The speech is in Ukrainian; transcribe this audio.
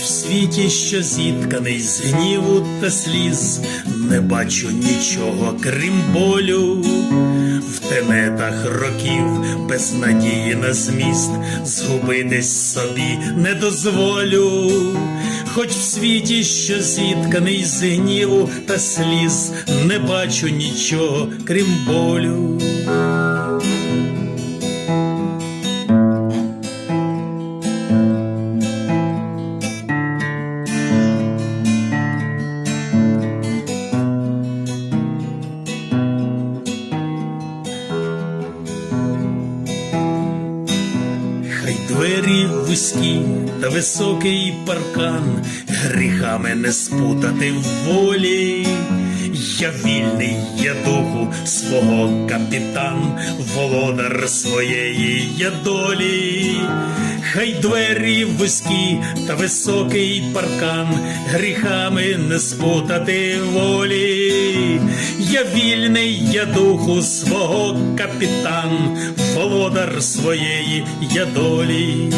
світі, що зітканий з гніву та сліз, не бачу нічого, крім болю. В тенетах років без надії на зміст згубитись собі не дозволю, хоч в світі, що зітканий з гніву та сліз, не бачу нічого, крім болю. Двері вузькі та високий паркан, гріхами не спутати в волі. Я вільний, я духу свого капітан, володар своєї я долі. Хай двері вузькі та високий паркан, гріхами не спутати волі. Я вільний, я духу свого капітан, володар своєї я долі.